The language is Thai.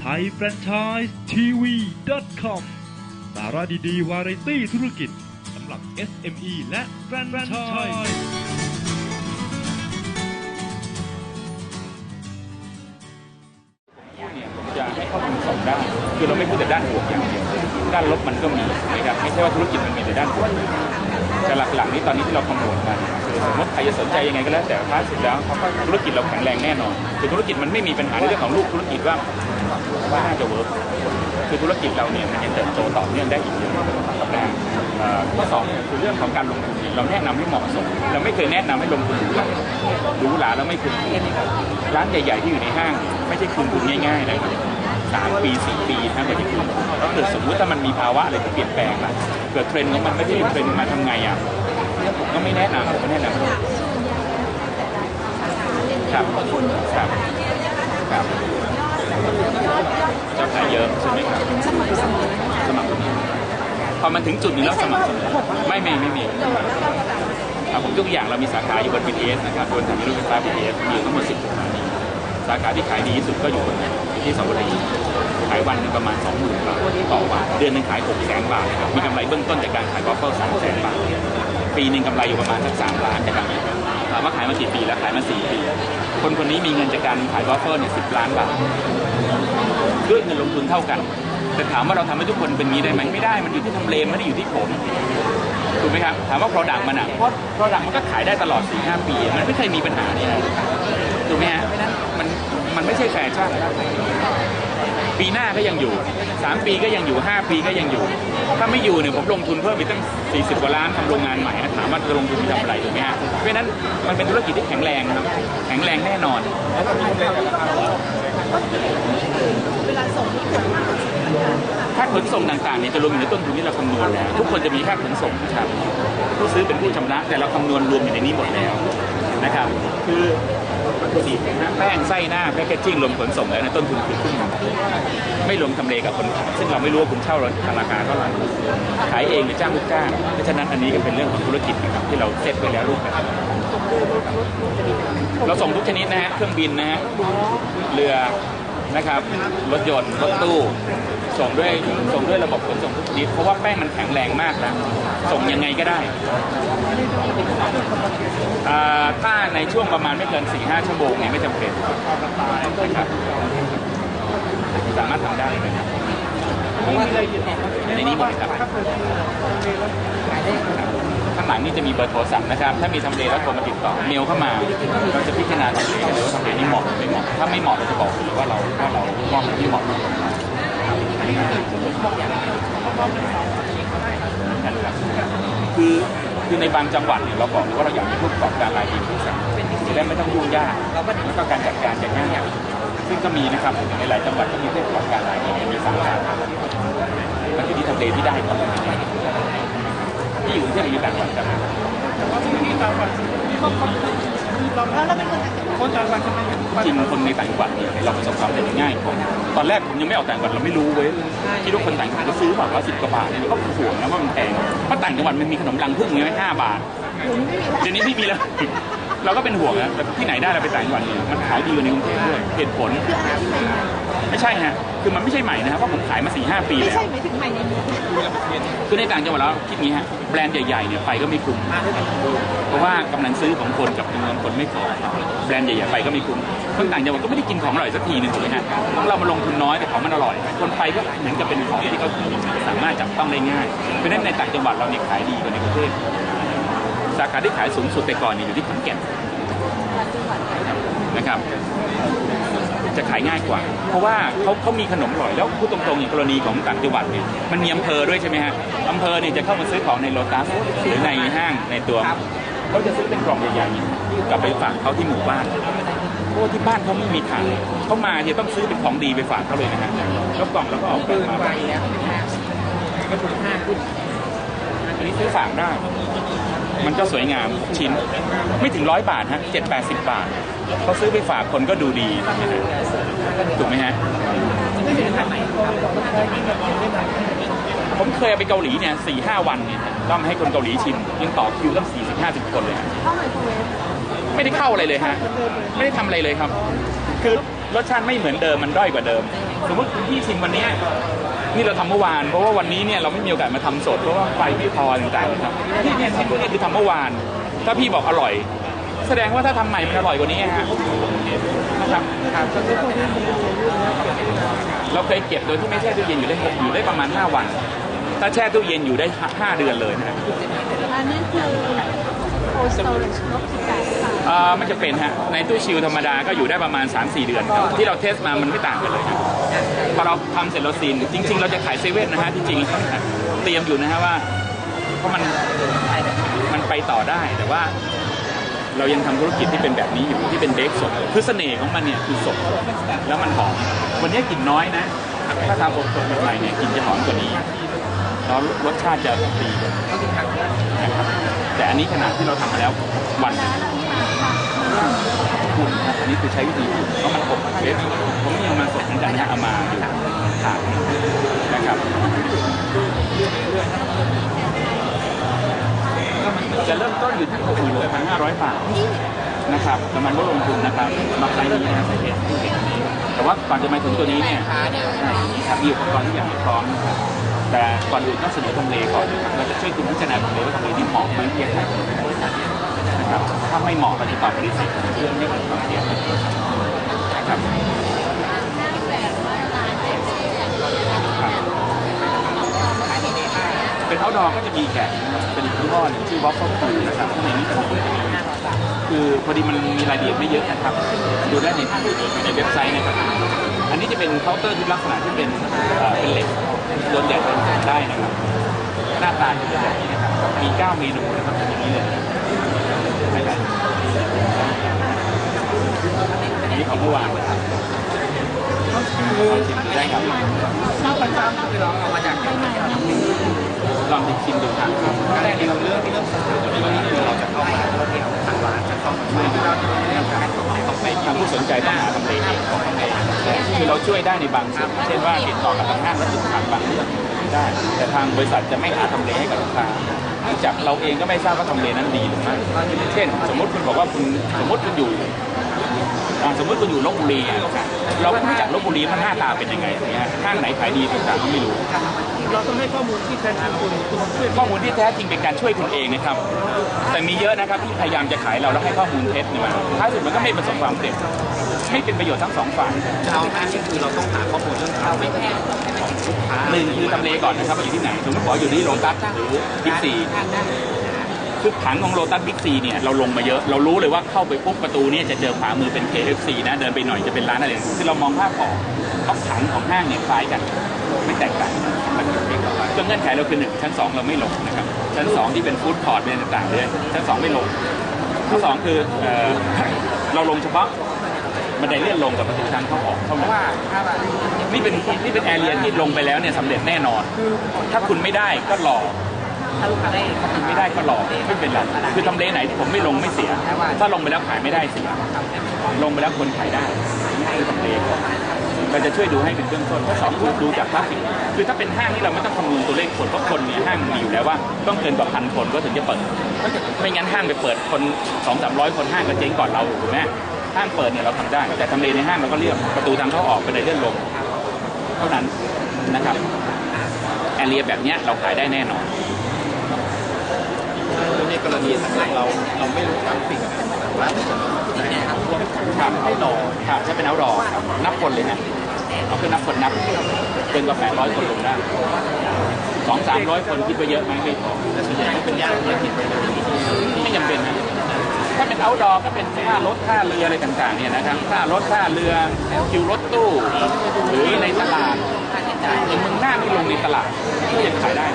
ไทยแฟรนไชส์ทีวี .com สาระดีๆ วาไรตี้ธุรกิจสำหรับ SME และแฟรนไชส์ผมจะให้ข้อมูลสองด้าน คือเราไม่พูดแต่ด้านบวกอย่างเดียว ด้านลบมันก็มีนะครับ ไม่ใช่ว่าธุรกิจมันมีแต่ด้านบวกแต่หลักๆนี้ตอนนี้ที่เราคำนวณกันคือสมมติใครจะสนใจยังไงก็แล้วแต่ท้ายสุดแล้วธุรกิจเราแข็งแรงแน่นอนคือธุรกิจมันไม่มีปัญหาในเรื่องของลูกธุรกิจว่า ว่าน่าจะเวิร์กคือธุรกิจเราเนี่ยมันยังเติบโตต่อเนื่องได้อีกเยอะนะเอ่อข้อสองคือเรื่องของการลงทุนเนี่ยเราแนะนำให้เหมาะสมเราไม่เคยแนะนำให้ลงทุนหรูหราหรูหราแล้วไม่คุ้มทุนร้านใหญ่ๆที่อยู่ในห้างเนี่ยไม่ใช่คืนทุนง่ายๆนะครับสามปีสี่ปีนะกว่าจะขึ้นถ้าเกิดสมมติถ้ามันมีภาวะอะไรที่เปลี่ยนแปลงนะเกิดเทรนด์ของมันไม่ได้เทรนด์มาทำไงอะผมก็ไม่แนะนำผมไม่แนะนำครับครับ ครับเจ้าขายเยอะใช่ไหมครับสมัครสมัครพอมันถึงจุดนึงแล้วสมัครสมัครไม่ไม่ไม่มีอะผมยกตัวอย่างเรามีสาขาอยู่บน BTS นะครับบนสถานีรถไฟฟ้า BTS มีอยู่ทั้งหมด 10สถานีสาขาที่ขายดีที่สุดก็อยู่ที่สระบุรีขายวันหนึงประมาณ 20,000 บาทต่อวันเดือนหนึงขาย 600,000 บาทนะครับมีกำไรเบื้องต้นจากการขายกอฟเฟิล300,000 บาท ปีหนึ่งกำไรอยู่ประมาณสัก3ล้านนะครับถามว่าขายมากี่ปีแล้วขายมา 4 ปี คนคนนี้มีเงินจากการขายวอฟเฟิลเนี่สิบล้านบาทด้วยเงินลงทุนเท่ากัน แต่ถามว่าเราทำให้ทุกคนเป็นงี้ได้ไหมไม่ได้มันอยู่ที่ทำเลไม่ได้อยู่ที่ผมถูกไหมครับถามว่า Product มันอะเพราะ Product มันก็ขายได้ตลอด4-5ปี มันไม่เคยมีปัญหาเนี่ยนะถูกไหมฮะเพราะฉะนั้นมันมันไม่ใช่แฟชั่น ปีหน้าก็ยังอยู่ 3 ปีก็ยังอยู่ 5 ปีก็ยังอยู่ ถ้าไม่อยู่เนี่ยผมลงทุนเพิ่มไปตั้ง 40 กว่าล้านทำโรงงานใหม่ถามว่าจะลงทุนไปทำอะไรถูกไหมฮะเพราะนั้นมันเป็นธุรกิจที่แข็งแรงครับแข็งแรงแน่นอนค่าขนส่งต่างๆเนี่ยจะรวมอยู่ในต้นทุนที่เราคำนวณแล้ว ทุกคนจะมีค่าขนส่งนะครับผู้ซื้อเป็นผู้ชำระแต่เราคำนวณรวมอยู่ในนี้หมดแล้วนะครับ คือ ถุดิบนะแป้งไส้หน้าแพคเกจจิ้งรวมขนส่งแล้วนะต้นทุนคือครึ่งหนึ่งไม่รวมทำเลกับคนขายซึ่งเราไม่รู้ว่าคุณเช่าราคาเท่าไหร่ขายเองหรือจ้างลูกจ้างเพราะฉะนั้นอันนี้ก็เป็นเรื่องของธุรกิจนะครับที่เราเซตไว้แล้วรูปแบบเราส่งทุกชนิดนะฮะเครื่องบินนะฮะเรือนะครับรถยนต์รถตู้ ส่งด้วยส่งด้วยระบบขนส่งทุกชนิดเพราะว่าแป้งมันแข็งแรงมากนะส่งยังไงก็ได้ ถ้าในช่วงประมาณไม่เกิน 4-5 ชั่วโมงเนี่ยไม่จำเป็นนะครับสามารถทำได้นะครับในนี้หมดครับข้างหลังนี่จะมีเบอร์โทรศัพท์นะครับ ถ้ามีทำเลแล้วโทรมาติดต่อเมลเข้ามา เราจะพิจารณาทำเลกันเลยว่าทำเลนี้เหมาะหรือไม่เหมาะ ถ้าไม่เหมาะเราจะบอกเลยว่าเราว่าเรามองที่เหมาะคือ คือในบางจังหวัดเนี่ยเราบอกเลยว่าเราอยากให้ผู้ประกอบการรายเองผู้สั่งจะได้ไม่ต้องยุ่งยากแล้วก็การจัดการจะง่ายซึ่งก็มีนะครับในหลายจังหวัดก็มีผู้ประกอบการรายเองมีสาขามันอยู่ที่ทำเลที่ได้ครับที่อยู่ที่ไหนอยู่ต่างจังหวัดกันแล้วเราเป็นคนต่างจังหวัดคนต่างจังหวัดใช่ไหมจริงคนในต่างจังหวัดเนี่ยเราประสบความสำเร็จง่ายกว่าตอนแรกผมยังไม่ออกต่างจังหวัดเราไม่รู้เว้ยที่ทุกคนต่างจังหวัดจะซื้อแบบว่าสิบกว่าบาทเนี่ยเราก็ห่วงนะว่ามันแพงเพราะต่างจังหวัดมันมีขนมรังผึ้งไงห้าบาทเดี๋ยวนี้ไม่มีแล้วเราก็เป็นห่วงนะแต่ที่ไหนได้เราไปต่างจังหวัดเนี่ยมันขายดีกว่าในกรุงเทพด้วยเหตุผลไม่ใช่ฮะ คือมันไม่ใช่ใหม่นะครับเพราะผมขายมาสี่ห้าปีไม่แล้ว ใช่หมายถึงใหม่ในเมืองคือในต่างจังหวัดเราคิดงี้ฮะแบรนด์ใหญ่ๆเนี่ยไปก็ไม่คุ้มเพราะว่ากำลังซื้อของคนกับจำนวนคนไม่พอแบรนด์ใหญ่ๆไปก็ไม่คุ้มคนต่างจังหวัดก็ไม่ได้กินของอร่อยสักทีหนึงถูกไหมฮะของเรามาลงทุนน้อยแต่ของมันอร่อย คนไปก็เหมือนกับเป็นของที่เขาสามารถจับต้องได้ง่ายเพราะฉะนั้นในต่างจังหวัดเราเนี่ยขายดีกว่าในกรุงเทพสาขาที่ขายสูงสุดแต่ก่อนเนี่ยอยู่ที่ขอนแก่น นะครับ จะขายง่ายกว่า เพราะว่าเขาเขามีขนมอร่อยแล้วพูดตรงๆอย่างกรณีของต่างจังหวัดเนี่ยมันมีอำเภอด้วยใช่ไหมฮะอำเภอเนี่ยจะเข้ามาซื้อของในโลตัสหรือในห้างในตัวเขาจะซื้อเป็นกล่องใหญ่ๆกลับไปฝากเขาที่หมู่บ้านเพราะว่าที่บ้านเขาไม่มีขายเขามาจะต้องซื้อเป็นของดีไปฝากเขาเลยนะฮะแล้วกล่องแล้วก็เอาปืนมาก็ถูกห้าขึ้นอันนี้ซื้อฝากได้ มันก็สวยงามชิ้น ไม่ถึงร้อยบาทฮะเจ็ดแปดสิบบาทเขาซื้อไปฝากคนก็ดูดีถูกไหมฮะผมเคยไปเกาหลีเนี่ยสี่ห้าวันเนี่ยต้องให้คนเกาหลีชิมยังต่อคิวตั้งสี่สิบห้าสิบคนเลยไม่ได้เข้าอะไรเลยฮะ ไม่ได้ทำอะไรเลยครับ คือรสชาติไม่เหมือนเดิมมันด้อยกว่าเดิม สมมติคุณพี่ชิมวันเนี้ ยนี่เราทำเมื่อวาน เพราะว่าวันนี้เนี่ยเราไม่มีโอกาสมาทำสดเพราะว่าไฟไม่พอต่างๆนะครับพี่เนี่ยชิมพวกนี้คือทำเมื่อวาน ถ้าพี่บอกอร่อย แสดงว่าถ้าทำใหม่มันอร่อยกว่านี้ฮะนะครับเราเคยเก็บโดยที่ไม่แช่ตู้เย็นอยู่ได้อยู่ได้ประมาณ 5 วัน ถ้าแช่ตู้เย็นอยู่ได้ 5 เดือนเลยนะอันนั้นคือ cold storage ลบสิบแปดค่ะเอ่อมันจะเป็นฮะในตู้ชิลธรรมดาก็อยู่ได้ประมาณ 3-4 เดือนครับที่เราเทสมามันไม่ต่างกันเลยครับ พอเราทำเสร็จเราซีนจริง ๆ เราจะขายเซเว่นนะฮะที่จริงเตรียมอยู่นะฮะว่าเพราะมันมันไปต่อได้แต่ว่าเรายังทำธุรกิจที่เป็นแบบนี้อยู่ที่เป็นเบคสดคือเสน่ห์ของมันเนี่ยคือสดแล้วมันหอมวันนี้กลิ่นน้อยนะถ้าทำอบสดใหม่เนี่ยกลิ่นจะหอมกว่านี้แล้วรสชาติจะดีนะครับแต่อันนี้ขนาดที่เราทำมาแล้ววัน คุณครับอันนี้คือใช้วิธีเพรามันอบเชฟผมยังมาสดเหมือนกันนะเอามาอยู่ถาดนะครับจะเริ่มต้นอยู่ที่หกหมื่นเลยพันห้าร้อยบาทนะครับประมาณลดลงทุนนะครับมาใช้นี้นะใส่เห็ดที่เห็นนี้แต่ว่าก่อนจะมาถึงตัวนี้เนี่ยครับมีอุปกรณ์ที่อย่างพร้อมนะครับแต่ก่อนอื่นต้องเสนอทำเลก่อนนะครับเราจะช่วยคุณพิจารณาทำเลว่าทำเลที่เหมาะไหมเพียงใดน ครับถ้าไม่เหมาะเราจะตอบปฏิเสธเรื่องไม่เกิดความเสี่ยงนะครับเป็นเอาดอก็จะมีแขกนะครับเป็นยี่ห้อหนึ่งชื่อวอฟเฟิลคูนะครับข้างในนี้จะมีคือพอดีมันมีรายละเอียดไม่เยอะนะครับ ดูได้ในในเว็บไซต์นะครับ อันนี้จะเป็นเคาน์เตอร์ที่ลักษณะที่เป็นเอ่อเป็นเหล็กโดนแดดโดนฝนได้นะครับ หน้าตาจะเป็นแบบนี้นะครับ มี 9 เมนูนะครับเป็นอย่างนี้เลยนะครับ อันนี้ของเมื่อวานนะครับได้ครับเราประจำคือเราเอามาจากไหนลองชิมดูครับแรกที่เราเลือกที่เลือกสานที่วันนี้คือเราจะเข้ามาเราเดียวทางร้านจะเข้ามาไม่เราจะเลือกการของของไปทางผู้สนใจต้องหาทำเลเองของทำเลคือเราช่วยได้ในบางส่วนเช่นว่าติดต่อกับทางห้างและสินค้าบางเรื่องได้ แต่ทางบริษัทจะไม่หาทำเลให้กับลูกค้า จากเราเองก็ไม่ทราบว่าทำเลนั้นดีหรือไม่เช่น สมมติคุณบอกว่าคุณสมมติคุณอยู่ สมมติคุณอยู่ลบบุรีอะเราก็ไม่รู้จักลบบุรีมันหน้าตาเป็นยังไงอย่างเงี้ยห้างไหนขายดีต่างๆก็ไม่รู้ เราต้องให้ข้อมูลที่แทนคุณคุณช่วยข้อมูลที่แท้จริงเป็นการช่วยคุณเองนะครับ แต่มีเยอะนะครับที่พยายามจะขายเราแล้วให้ข้อมูลเท็จเนี่ยมาท้ายสุดมันก็ไม่ประสบความสำเร็จไม่เป็นประโยชน์ทั้งสองฝ่ายเอาอันนี้คือเราต้องหาข้อมูลเรื่องเราไม่แพงลูกค้าหนึ่งคือทำเลก่อนนะครับว่าอยู่ที่ไหนสมมติบอกอยู่ที่โลตัสหรือบิ๊กซี คือผังของโลตัสบิ๊กซีเนี่ยเราลงมาเยอะเรารู้เลยว่าเข้าไปปุ๊บประตูเนี่ยจะเจอขวามือเป็น KFC นะเดินไปหน่อยจะเป็นร้านอะไรคือเรามองภาพออกเพราะผังของห้างเนี่ยคล้ายกันไม่แตกต่างมันก็เงื่อนไขเราคือหนึ่งชั้นสองเราไม่ลงนะครับชั้นสองที่เป็นฟู้ดคอร์ทเป็นต่างๆเลยชั้นสองไม่ลงชั้นสองคือเอ่อเราลงเฉพาะบันไดเลื่อนลงกับประตูทางเข้าออกเท่านั้นนี่เป็นนี่เป็นแอเรียที่ลงไปแล้วเนี่ยสำเร็จแน่นอน ถ้าคุณไม่ได้ก็รอ ถ้าลูกค้าได้ถ้าคุณไม่ได้ก็รอไม่เป็นไรคือทำเลไหนที่ผมไม่ลงไม่เสีย ถ้าลงไปแล้วขายไม่ได้เสีย ลงไปแล้วคนขายได้นี่คือทำเลเราจะช่วยดูให้เป็นเบื้องต้นข้อสองคือดูจากกราฟิกคือถ้าเป็นห้างนี่เราไม่ต้องคำนวณตัวเลขคนเพราะคนเนี่ยห้างมีอยู่แล้วว่าต้องเกินกว่าพันคนก็ถึงจะเปิดไม่งั้นห้างไปเปิดคนสองสามร้อยคนห้างก็เจ๊งก่อนเราถูกไหมห้างเปิดเนี่ยเราทำได้ แต่ทำเลในห้างเราก็เรียกประตูทางเข้าออกเป็นเลื่อนลง เท่านั้นนะครับแอเรียแบบเนี้ยเราขายได้แน่นอน ในกรณีถ้าเราเราไม่รู้กราฟิกแต่ว่าถาเกิดเราเนี่ยครับรวมให้รอครับถ้าเป็นเอารอนับคนเลยนะเอาขึ้นนับคนนับเกินกว่าแปดร้อยคนลงได้สองสามร้อยคนคิดว่าเยอะไหมไม่พอแต่ส่วนใหญ่ก็เป็นยางธุรกิจไม่จำเป็นนะถ้าเป็นเอาดอก็เป็นค่ารถค่าเรืออะไรต่างๆเนี่ยนะครับค่ารถค่าเรือคิวรถตู้ หรือในตลาดอย่างเมืองหน้าไม่ลงในตลาดก็ยังขายได้